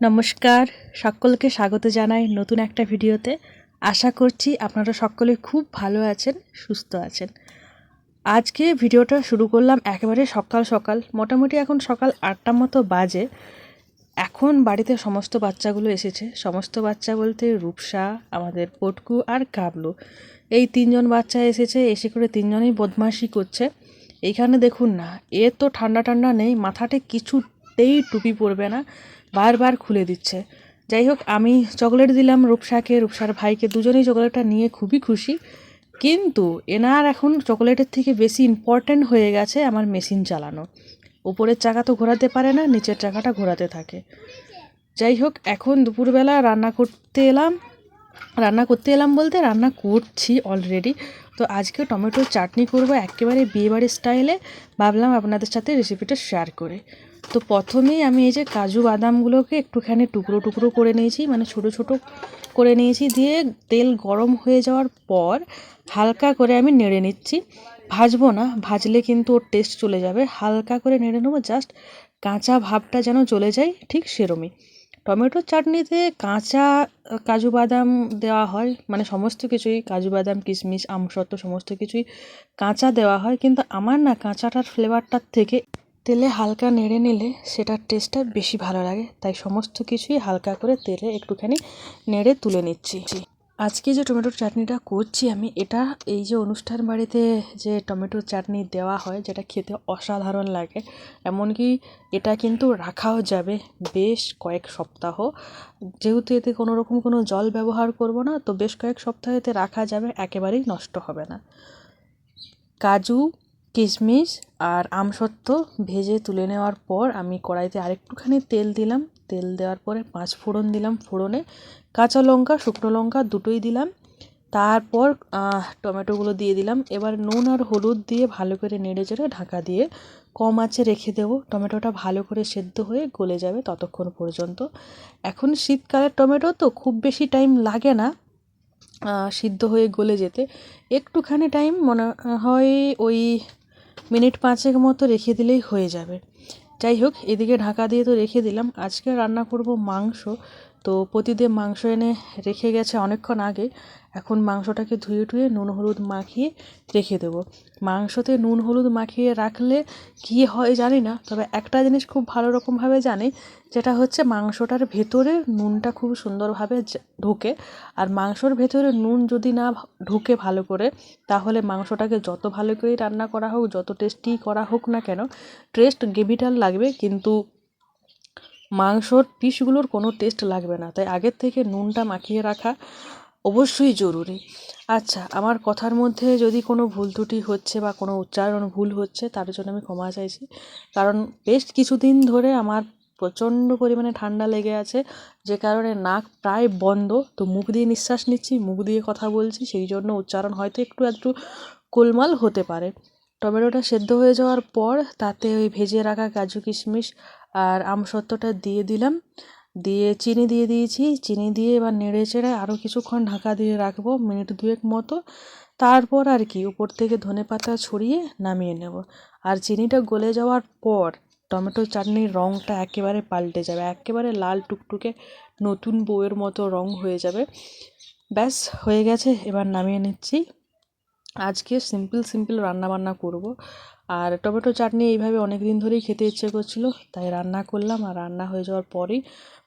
নমস্কার, সকলকে স্বাগত জানাই নতুন একটা ভিডিওতে। আশা করছি আপনারা সকলে খুব ভালো আছেন, সুস্থ আছেন। আজকে ভিডিওটা শুরু করলাম একেবারে সকাল সকাল, মোটামুটি এখন সকাল আটটা মতো বাজে। এখন বাড়িতে সমস্ত বাচ্চাগুলো এসেছে। সমস্ত বাচ্চা বলতে রূপসা, আমাদের পটকু আর কাবলু। এই তিনজন বাচ্চা এসেছে, এসে করে তিনজনেই বদমাশি করছে। এইখানে দেখুন না, এ তো ঠান্ডা ঠান্ডা নেই মাথাতে কিছুতেই টুপি পরবে না। বারবার খুলে দিচ্ছে। যাই হোক আমি চকলেট দিলাম রূপসাকে, রূপসার ভাইকে, দুজনেই চকলেটটা নিয়ে খুবই খুশি। কিন্তু এনার এখন চকলেটের থেকে বেশি ইম্পর্ট্যান্ট হয়ে গেছে আমার মেশিন চালানো। উপরের চাকা তো ঘোরাতে পারে না, নিচের চাকাটা ঘোরাতে থাকে। যাই হোক এখন দুপুরবেলা রান্না করতে এলাম। রান্না করতে এলাম বলতে রান্না করছি অলরেডি তো আজকে টমেটোর চাটনি করব একেবারে বিয়েবাড়ির স্টাইলে ভাবলাম আপনাদের সাথে রেসিপিটা শেয়ার করে। তো প্রথমেই আমি এই যে কাজু বাদামগুলোকে একটুখানি টুকরো টুকরো করে নিয়েছি মানে ছোট ছোট করে নিয়েছি, দিয়ে তেল গরম হয়ে যাওয়ার পর হালকা করে আমি নেড়ে নিচ্ছি। ভাজবো না, ভাজলে কিন্তু ওর টেস্ট চলে যাবে। হালকা করে নেড়ে নেব জাস্ট কাঁচা ভাবটা যেন চলে যায় ঠিক সেরমই। টমেটোর চাটনিতে কাঁচা কাজু বাদাম দেওয়া হয় মানে সমস্ত কিছুই, কাজু বাদাম, কিশমিশ, আমসত্ত্ব, সমস্ত কিছুই কাঁচা দেওয়া হয়, কিন্তু আমার না কাঁচাটার ফ্লেভারটার থেকে তেলে হালকা নেড়ে নিলে সেটার টেস্টটা বেশি ভালো লাগে। তাই সমস্ত কিছুই হালকা করে তেলে একটুখানি নেড়ে তুলে নিচ্ছি। আজকে যে টমেটোর চাটনিটা করছি আমি, এটা এই যে অনুষ্ঠান বাড়িতে যে টমেটোর চাটনি দেওয়া হয়, যেটা খেতে অসাধারণ লাগে। এমনকি এটা কিন্তু রাখাও যাবে বেশ কয়েক সপ্তাহ। যেহেতু এতে কোনো রকম কোনো জল ব্যবহার করব না, তো বেশ কয়েক সপ্তাহ এতে রাখা যাবে, একেবারেই নষ্ট হবে না। কাজু কিশমিশ আর আমসত্ত্ব ভেজে তুলে নেওয়ার পর আমি কড়াইতে আরেকটুখানি তেল দিলাম। তেল দেওয়ার পরে পাঁচ ফোড়ন দিলাম ফোড়নে। কাঁচা লঙ্কা, শুকনো লঙ্কা দুটোই দিলাম। তারপর টমেটোগুলো দিয়ে দিলাম। এবার নুন আর হলুদ দিয়ে ভালো করে নেড়ে চেড়ে ঢাকা দিয়ে কম আঁচে রেখে দেবো। টমেটোটা ভালো করে সেদ্ধ হয়ে গলে যাবে ততক্ষণ পর্যন্ত। এখন শীতকালের টমেটো তো খুব বেশি টাইম লাগে না সিদ্ধ হয়ে গলে যেতে। একটুখানি টাইম মনে হয় ওই মিনিট পাঁচেক মতো রেখে দিলেই হয়ে যাবে। যাই হোক, এদিকে ঢাকা দিয়ে তো রেখে দিলাম। আজকে রান্না করব মাংস। তো প্রতিদিন মাংস এনে রেখে গেছে অনেকক্ষণ আগে। এখন মাংসটাকে ধুয়ে টুয়ে নুন হলুদ মাখিয়ে রেখে দেবো। মাংসতে নুন হলুদ মাখিয়ে রাখলে কী হয় জানি না, তবে একটা জিনিস খুব ভালো রকমভাবে জানি, যেটা হচ্ছে মাংসটার ভেতরে নুনটা খুব সুন্দরভাবে ঢোকে। আর মাংসর ভেতরে নুন যদি না ঢোকে ভালো করে, তাহলে মাংসটাকে যত ভালো করেই রান্না করা হোক, যত টেস্টি করা হোক না কেন টেস্ট গ্রেভিটাল লাগবে। কিন্তু মাংসর পিসগুলোর কোনো টেস্ট লাগবে না। তাই আগের থেকে নুনটা মাখিয়ে রাখা অবশ্যই জরুরি। আচ্ছা আমার কথার মধ্যে যদি কোনো ভুল ত্রুটি হচ্ছে বা কোনো উচ্চারণ ভুল হচ্ছে, তার জন্য আমি ক্ষমা চাইছি। কারণ বেশ কিছুদিন ধরে আমার প্রচণ্ড পরিমাণে ঠান্ডা লেগে আছে, যে কারণে নাক প্রায় বন্ধ। তো মুখ দিয়ে নিঃশ্বাস নিচ্ছি, মুখ দিয়ে কথা বলছি, সেই জন্য উচ্চারণ হয়তো একটু একটু গোলমাল হতে পারে। টমেটোটা সেদ্ধ হয়ে যাওয়ার পর তাতে ওই ভেজে রাখা কাজু কিশমিশ আর আমসত্ত্বটা দিয়ে দিলাম। দিয়ে চিনি দিয়ে দিয়েছি। চিনি দিয়ে এবার নেড়ে চেড়ে আরও কিছুক্ষণ ঢাকা দিয়ে রাখব, মিনিট দুয়েক মতো। তারপর আর কি উপর থেকে ধনে পাতা ছড়িয়ে নামিয়ে নেব। আর চিনিটা গলে যাওয়ার পর টমেটো চাটনির রঙটা একেবারে পাল্টে যাবে। একেবারে লাল টুকটুকে নতুন বউয়ের মতো রঙ হয়ে যাবে। ব্যাস, হয়ে গেছে। এবার নামিয়ে নিচ্ছি। আজকে সিম্পল সিম্পল রান্নাবান্না করব। আর টমেটো চাটনি এইভাবে অনেক দিন ধরেই খেতে ইচ্ছে করছিল, তাই রান্না করলাম। আর রান্না হয়ে যাওয়ার পরেই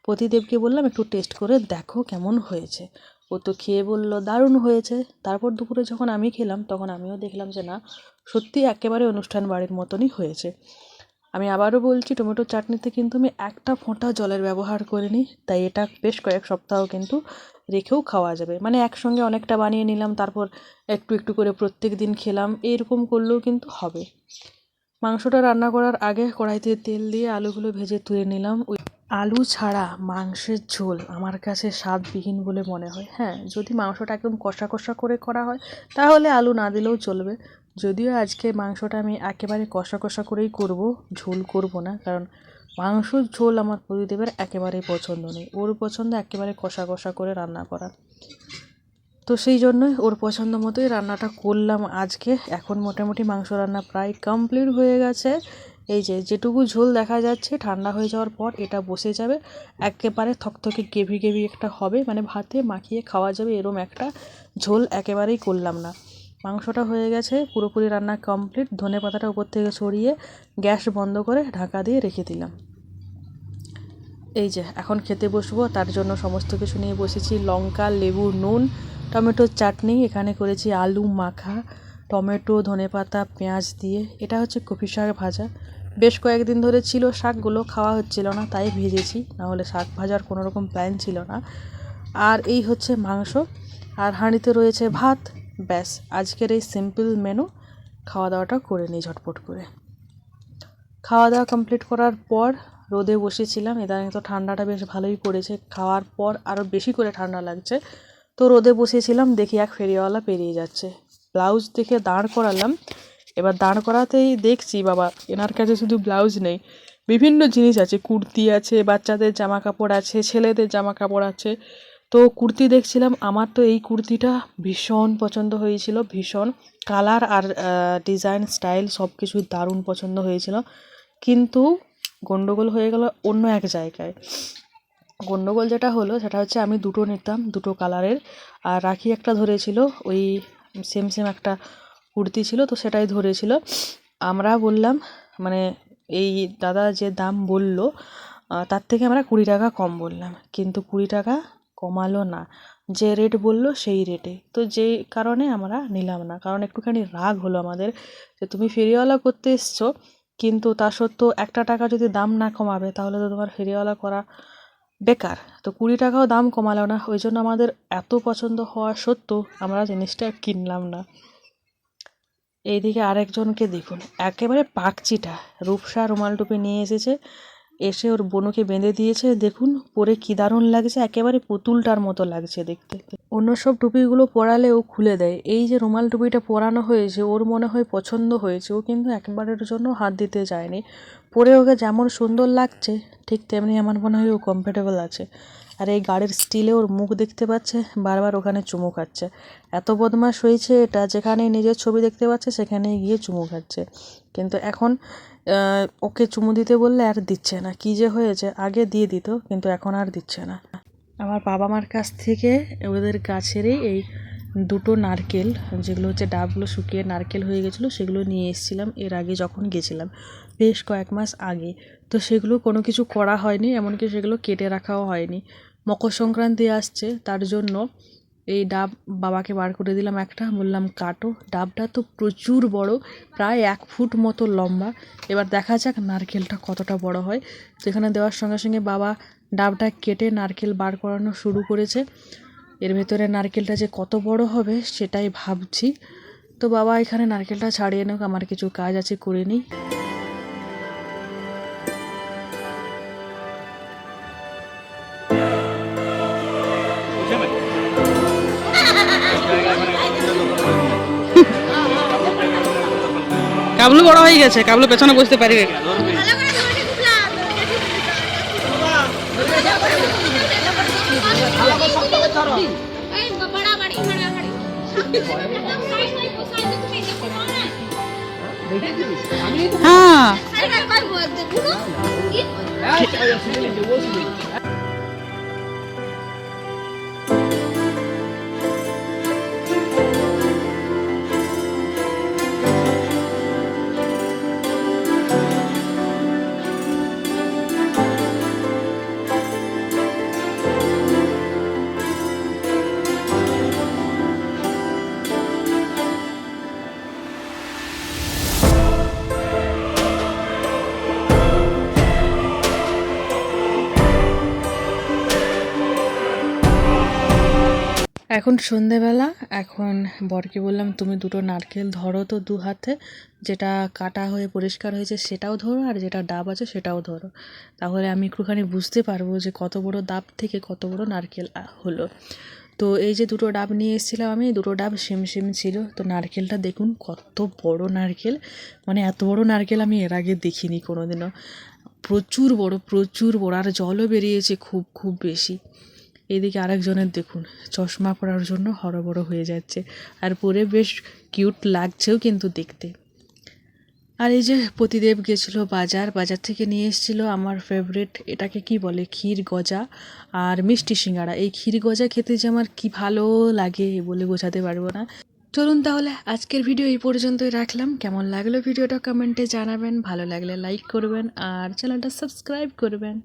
প্রতিদেবকে বললাম, একটু টেস্ট করে দেখো কেমন হয়েছে। ও তো খেয়ে বলল, দারুণ হয়েছে। তারপর দুপুরে যখন আমি খেলাম, তখন আমিও দেখলাম যে না, সত্যি একেবারে অনুষ্ঠান বাড়ির মতনই হয়েছে। আমি আবারও বলছি, টমেটো চাটনিতে কিন্তু আমি একটা ফোঁটা জলের ব্যবহার করিনি। তাই এটা বেশ কয়েক সপ্তাহ কিন্তু রেখেও খাওয়া যাবে। মানে একসঙ্গে অনেকটা বানিয়ে নিলাম, তারপর একটু একটু করে প্রত্যেক দিন খেলাম এইরকম করলেও কিন্তু হবে। মাংসটা রান্না করার আগে কড়াইতে তেল দিয়ে আলুগুলো ভেজে তুলে নিলাম। ওই আলু ছাড়া মাংসের ঝোল আমার কাছে স্বাদবিহীন বলে মনে হয়। হ্যাঁ যদি মাংসটা একদম কষা কষা করে করা হয়, তাহলে আলু না দিলেও চলবে। যদিও আজকে মাংসটা আমি একেবারে কষা কষা করেই করব, ঝোল করব না, কারণ মাংসর ঝোল আমার প্রদীপের একেবারেই পছন্দ নেই। ওর পছন্দ একেবারে কষা কষা করে রান্না করা। তো সেই জন্যই ওর পছন্দ মতোই রান্নাটা করলাম আজকে। এখন মোটামুটি মাংস রান্না প্রায় কমপ্লিট হয়ে গেছে। এই যে যেটুকু ঝোল দেখা যাচ্ছে ঠান্ডা হয়ে যাওয়ার পর এটা বসে যাবে। একেবারে থকথকে গেভি গেভি একটা হবে। মানে ভাতে মাখিয়ে খাওয়া যাবে এরম একটা ঝোল একেবারেই করলাম না। মাংসটা হয়ে গেছে, পুরোপুরি রান্না কমপ্লিট ধনে পাতাটা উপর থেকে সরিয়ে গ্যাস বন্ধ করে ঢাকা দিয়ে রেখে দিলাম। এই যে, এখন খেতে বসবো, তার জন্য সমস্ত কিছু নিয়ে বসেছি, লঙ্কা, লেবু, নুন, টমেটোর চাটনি, এখানে করেছি আলু মাখা, টমেটো ধনেপাতা পেঁয়াজ দিয়ে। এটা হচ্ছে কপি শাক ভাজা। বেশ কয়েকদিন ধরে ছিল শাকগুলো, খাওয়া হচ্ছিল না, তাই ভেজেছি, নাহলে শাক ভাজার কোনো রকম প্ল্যান ছিল না। আর এই হচ্ছে মাংস। আর হাঁড়িতে রয়েছে ভাত ব্যাস, আজকের এই সিম্পল মেনু খাওয়া দাওয়াটা করে নিই ঝটপট করে। খাওয়া দাওয়া কমপ্লিট করার পর রোদে বসেছিলাম, ইদানিং তো ঠান্ডাটা বেশ ভালোই পড়েছে। খাওয়ার পর আরও বেশি করে ঠান্ডা লাগছে। তো রোদে বসেছিলাম, দেখি এক ফেরিওয়ালা পেরিয়ে যাচ্ছে। ব্লাউজ দেখে দাঁড় করালাম। এবার দাঁড় করাতেই দেখছি, বাবা, এনার কাছে শুধু ব্লাউজ নেই। বিভিন্ন জিনিস আছে, কুর্তি আছে, বাচ্চাদের জামা কাপড় আছে, ছেলেদের জামা কাপড় আছে। তো কুর্তি দেখছিলাম, আমার তো এই কুর্তিটা ভীষণ পছন্দ হয়েছিল, ভীষণ। কালার আর ডিজাইন স্টাইল সব কিছুই দারুণ পছন্দ হয়েছিল। কিন্তু গন্ডগোল হয়ে গেল অন্য এক জায়গায়। গণ্ডগোল যেটা হলো, সেটা হচ্ছে আমি দুটো নিতাম, দুটো কালারের। আর রাখি একটা ধরেছিল, ওই সেম সেম একটা কুর্তি ছিল, তো সেটাই ধরেছিল। আমরা বললাম মানে এই দাদা যে দাম বলল তার থেকে আমরা কুড়ি টাকা কম বললাম। কিন্তু কুড়ি টাকা কমালো না। যে রেট বলল সেই রেটে তো যেই কারণে আমরা নিলাম না। কারণ একটুখানি রাগ হলো আমাদের যে তুমি ফেরিওয়ালা করতে এসছো, কিন্তু তা সত্ত্বেও একটা টাকা যদি দাম না কমাবে, তাহলে তো তোমার ফেরিওয়ালা করা বেকার। তো কুড়ি টাকাও দাম কমালো না। ওই জন্য আমাদের এত পছন্দ হওয়া সত্ত্বেও আমরা জিনিসটা কিনলাম না। এইদিকে আরেকজনকে দেখুন। একেবারে পাকচিটা। রূপসা রুমাল টুপি নিয়ে এসেছে। এসে ওর বনুকে বেঁধে দিয়েছে। দেখুন, পরে কি দারুণ লাগছে। একেবারে পুতুলটার মতো লাগছে দেখতে। অন্য সব টুপিগুলো পরালে ও খুলে দেয়। এই যে রুমাল টুপিটা পরানো হয়েছে, ওর মনে হয় পছন্দ হয়েছে। ও কিন্তু একবারের জন্য হাত দিতে যায়নি। পরে ওকে যেমন সুন্দর লাগছে, ঠিক তেমনি আমার মনে হয় ও কমফোর্টেবল আছে। আর এই গাড়ির স্টিলে ওর মুখ দেখতে পাচ্ছে, বারবার ওখানে চুমু খাচ্ছে। এত বদমাশ হয়েছে এটা যেখানে নিজের ছবি দেখতে পাচ্ছে সেখানে গিয়ে চুমু খাচ্ছে। কিন্তু এখন ওকে চুমু দিতে বললে আর দিচ্ছে না। কী যে হয়েছে, আগে দিয়ে দিত, কিন্তু এখন আর দিচ্ছে না। আমার বাবা মার কাছ থেকে ওদের গাছেরই এই দুটো নারকেল, যেগুলো হচ্ছে ডাবগুলো শুকিয়ে নারকেল হয়ে গেছিল, সেগুলো নিয়ে এসেছিলাম। এর আগে যখন গেছিলাম, বেশ কয়েক মাস আগে। তো সেগুলো কোনো কিছু করা হয়নি, এমনকি সেগুলো কেটে রাখাও হয়নি। মকর সংক্রান্তি আসছে, তার জন্য এই ডাব বাবাকে বার করে দিলাম একটা বললাম, কাটো। ডাবটা তো প্রচুর বড়, প্রায় এক ফুট মতো লম্বা। এবার দেখা যাক নারকেলটা কতটা বড় হয়। তো এখানে দেওয়ার সঙ্গে সঙ্গে বাবা ডাবটা কেটে নারকেল বার করানো শুরু করেছে। এর ভেতরে নারকেলটা যে কত বড় হবে সেটাই ভাবছি। তো বাবা, এখানে নারকেলটা ছাড়িয়ে নেক আমার কিছু কাজ আছে, করে নিই। কাবলু বড় হয়ে গেছে কাবলু পেছনে বসতে পারবে। এই এখন সন্ধেবেলা, এখন বরকে বললাম, তুমি দুটো নারকেল ধরো তো দু হাতে, যেটা কাটা হয়ে পরিষ্কার হয়েছে সেটাও ধরো আর যেটা ডাব আছে সেটাও ধরো। তাহলে আমি একটুখানি বুঝতে পারব যে কত বড় ডাব থেকে কত বড় নারকেল হলো। তো এই যে দুটো ডাব নিয়ে এসেছিলাম আমি, দুটো ডাব সেম সেম ছিল। তো নারকেলটা দেখুন, কত বড় নারকেল। মানে এত বড় নারকেল আমি এর আগে দেখিনি কোনোদিনও। প্রচুর বড় প্রচুর বড়, আর জলও বেরিয়েছে খুব খুব বেশি। এদিকে আরেকজনের দেখুন, চশমা পরার জন্য হরবড় হয়ে যাচ্ছে। আর পরে বেশ কিউট লাগছেও কিন্তু দেখতে। আর এই যে প্রতিদেব গেছিল বাজার বাজার থেকে নিয়ে এসেছিল আমার ফেভারিট এটাকে কি বলে, ক্ষীর গজা আর মিষ্টি সিঙ্গারা এই ক্ষীর গজা খেতে যে আমার কি ভালো লাগে বলে বোঝাতে পারব না। চলুন তাহলে আজকের ভিডিও এই পর্যন্তই রাখলাম। কেমন লাগল ভিডিওটা কমেন্টে জানাবেন, ভালো লাগলে লাইক করবেন আর চ্যানেলটা সাবস্ক্রাইব করবেন।